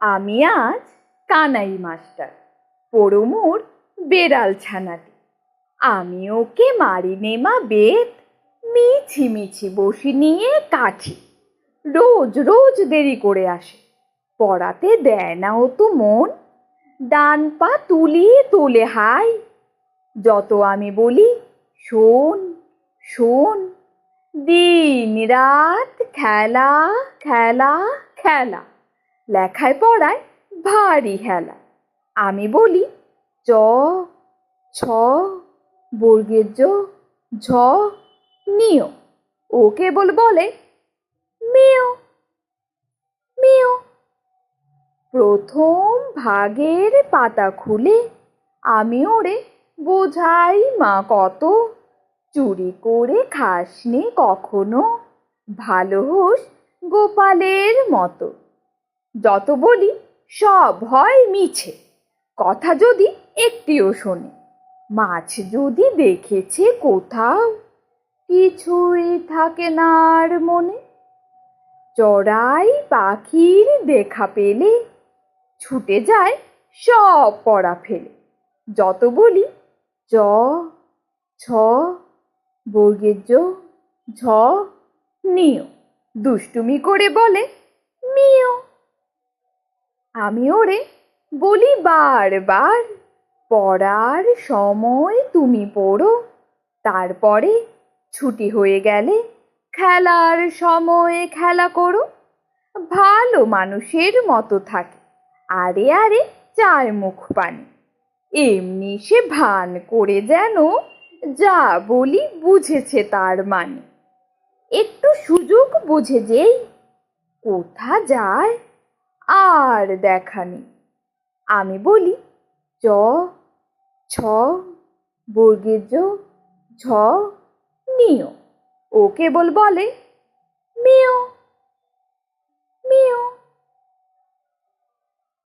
আমি আজ কানাই মাস্টার পড়মুর বেড়াল ছানাটি। আমি ওকে মারি নেমা বেত, মিছি মিছি বসি নিয়ে কাঠি। রোজ রোজ দেরি করে আসে, পড়াতে দেয় না ও তো মন। ডান পা তুলিয়ে তোলে হাই। যত আমি বলি, শোন শোন। দিন রাত খেলা খেলা খেলা। লেখায় পড়ায় ভারী হেলা। আমি বলি চ ছ বর্গের জ ঝ, নিয়। ও কেবল বলে মিও মেয়। প্রথম ভাগের পাতা খুলে আমি ওরে বোঝাই, মা, কত? চুরি করে খাসনি কখনো? ভালো হোস গোপালের মতো। যত বলি, সব হয় মিছে। কথা যদি একটিও শোনে, মাছ যদি দেখেছে কোথাও, কিছুই থাকে না আর মনে। চড়াই পাখির দেখা পেলে, ছুটে যায় সব পড়া ফেলে। যত বলি, চ, ছ বর্গের জ ঝ, নিয়। দুষ্টুমি করে বলে মিও আমি ওরে বলি বারবার, পড়ার সময় তুমি পড়ো, তারপরে ছুটি হয়ে গেলে খেলার সময়ে খেলা করো। ভালো মানুষের মতো থাকে, আরে আরে চায় মুখ পানি। এমনি সে ভান করে যেন যা বলি বুঝেছে তার মানে। একটু সুযোগ বুঝে যেই, কোথা যায় আর দেখা নেই। আমি বলি চ ছ বর্গের জ ঝ, নিয়। ও কেবল বলে মিও